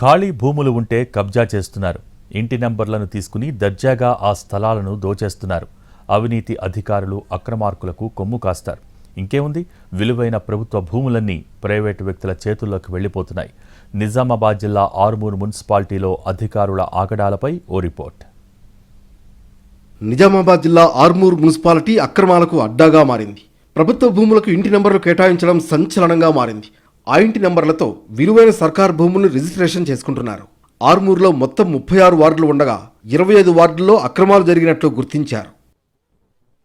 ఖాళీ భూములు ఉంటే కబ్జా చేస్తున్నారు. ఇంటి నంబర్లను తీసుకుని దర్జాగా ఆ స్థలాలను దోచేస్తున్నారు. అవినీతి అధికారులు అక్రమార్కులకు కొమ్ము కాస్తారు. ఇంకేముంది? విలువైన ప్రభుత్వ భూములన్నీ ప్రైవేటు వ్యక్తుల చేతుల్లోకి వెళ్ళిపోతున్నాయి నిజామాబాద్ జిల్లా ఆర్మూర్ మున్సిపాలిటీలో అధికారుల ఆగడాలపై ఓ రిపోర్ట్. నిజామాబాద్ జిల్లా ఆర్మూర్ మున్సిపాలిటీ అక్రమాలకు అడ్డాగా మారింది. ప్రభుత్వ భూములకు ఇంటి నెంబర్లు కేటాయించడం సంచలనంగా మారింది. ఆ ఇంటి నెంబర్లతో విలువైన సర్కార్ భూములను రిజిస్ట్రేషన్ చేసుకుంటున్నారు. ఆర్మూర్లో మొత్తం ముప్పై ఆరు వార్డులు ఉండగా ఇరవై ఐదు వార్డుల్లో అక్రమాలు జరిగినట్లు గుర్తించారు.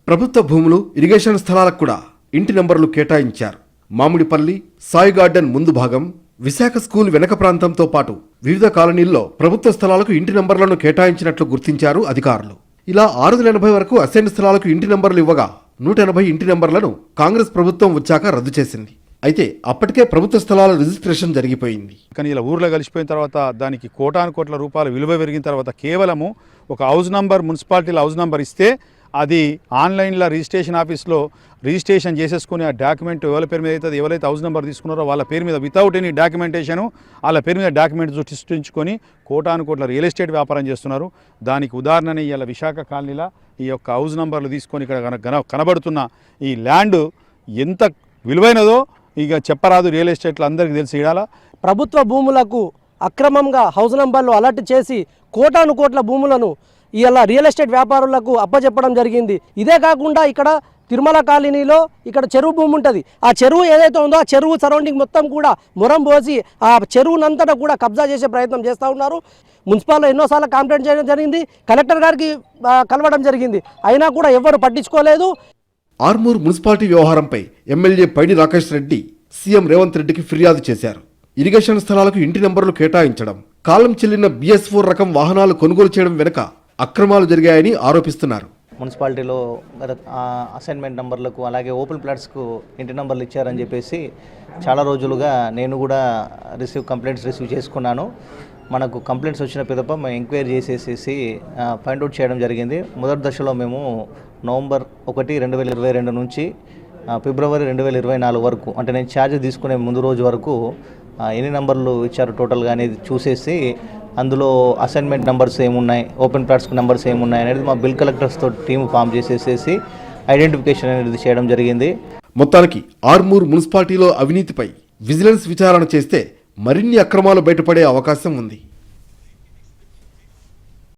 ప్రభుత్వ భూములు ఇరిగేషన్ స్థలాలకు కూడా ఇంటి నెంబర్లు కేటాయించారు. మామిడిపల్లి సాయి గార్డెన్ ముందు భాగం విశాఖ స్కూల్ వెనక ప్రాంతంతో పాటు వివిధ కాలనీల్లో ప్రభుత్వ స్థలాలకు ఇంటి నంబర్లను కేటాయించినట్లు గుర్తించారు అధికారులు. ఇలా ఆరు వందల ఎనభై వరకు అసైన్ స్థలాలకు ఇంటి నంబర్లు ఇవ్వగా నూట ఎనభై ఇంటి నంబర్లను కాంగ్రెస్ ప్రభుత్వం వచ్చాక రద్దు చేసింది. అయితే అప్పటికే ప్రభుత్వ స్థలాల రిజిస్ట్రేషన్ జరిగిపోయింది. కానీ ఇలా ఊర్లో కలిసిపోయిన తర్వాత దానికి కోటాను కోట్ల రూపాయల విలువ పెరిగిన తర్వాత కేవలము ఒక హౌస్ నంబర్ మున్సిపాలిటీలో హౌస్ నంబర్ ఇస్తే అది ఆన్లైన్లో రిజిస్ట్రేషన్ ఆఫీస్లో రిజిస్ట్రేషన్ చేసేసుకుని ఆ డాక్యుమెంట్ ఎవరి పేరు మీద అయితే ఎవరైతే హౌస్ నెంబర్ తీసుకున్నారో వాళ్ళ పేరు మీద వితౌట్ ఎనీ డాక్యుమెంటేషన్ వాళ్ళ పేరు మీద డాక్యుమెంట్ సృష్టించుకొని కోటాను కోట్ల రియల్ ఎస్టేట్ వ్యాపారం చేస్తున్నారు. దానికి ఉదాహరణ ఇలా విశాఖ కాలనీలో ఈ యొక్క హౌస్ నెంబర్లు తీసుకొని ఇక్కడ కనబడుతున్న ఈ ల్యాండ్ ఎంత విలువైనదో ఇక చెప్పరాదు రియల్ ఎస్టేట్లు అందరికీ తెలిసి ఇడాలా ప్రభుత్వ భూములకు అక్రమంగా హౌస్ నంబర్లు అలర్ట్ చేసి కోటాను కోట్ల భూములను ఇలా రియల్ ఎస్టేట్ వ్యాపారులకు అప్పచెప్పడం జరిగింది. ఇదే కాకుండా ఇక్కడ తిరుమల కాలనీలో ఇక్కడ చెరువు భూమి ఉంటుంది. ఆ చెరువు ఏదైతే ఉందో ఆ చెరువు సరౌండింగ్ మొత్తం కూడా మొరం పోసి ఆ చెరువునంతటా కూడా కబ్జా చేసే ప్రయత్నం చేస్తూ ఉన్నారు. మున్సిపాల్లో ఎన్నోసార్లు కంప్లైంట్ చేయడం జరిగింది. కలెక్టర్ గారికి కలవడం జరిగింది. అయినా కూడా ఎవరు పట్టించుకోలేదు. ఆర్మూర్ మున్సిపాలిటీ వ్యవహారంపై ఎమ్మెల్యే పైడి రాకేష్ రెడ్డి సీఎం రేవంత్ రెడ్డికి ఫిర్యాదు చేశారు. ఇరిగేషన్ స్థలాలకు ఇంటి నెంబర్లు కేటాయించడం కాలం చెల్లిన బిఎస్ ఫోర్ రకం వాహనాలు కొనుగోలు చేయడం వెనుక అక్రమాలు జరిగాయని ఆరోపిస్తున్నారు. మున్సిపాలిటీలో గత అసైన్మెంట్ నెంబర్లకు అలాగే ఓపెన్ ప్లాట్స్కు ఇంటి నెంబర్లు ఇచ్చారని చెప్పేసి చాలా రోజులుగా నేను కూడా రిసీవ్ కంప్లైంట్స్ రిసీవ్ చేసుకున్నాను. మనకు కంప్లైంట్స్ వచ్చిన పిదప మేము ఎంక్వైరీ చేసేసేసి ఫైండ్ అవుట్ చేయడం జరిగింది. మొదటి దశలో మేము నవంబర్ ఒకటి రెండు వేల ఇరవై రెండు నుంచి ఫిబ్రవరి రెండు వేల ఇరవై నాలుగు వరకు అంటే నేను ఛార్జ్ తీసుకునే ముందు రోజు వరకు ఎన్ని నంబర్లు ఇచ్చారు టోటల్గా అనేది చూసేసి అందులో అసైన్మెంట్ నెంబర్స్ ఏమున్నాయి ఓపెన్ ప్లాట్స్ నెంబర్స్ ఏమున్నాయి అనేది మా బిల్ కలెక్టర్స్తో టీమ్ ఫామ్ చేసేసేసి ఐడెంటిఫికేషన్ అనేది చేయడం జరిగింది. మొత్తానికి ఆర్మూర్ మున్సిపాలిటీలో అవినీతిపై విజిలెన్స్ విచారణ చేస్తే మరిన్ని అక్రమాలు బయటపడే అవకాశం ఉంది.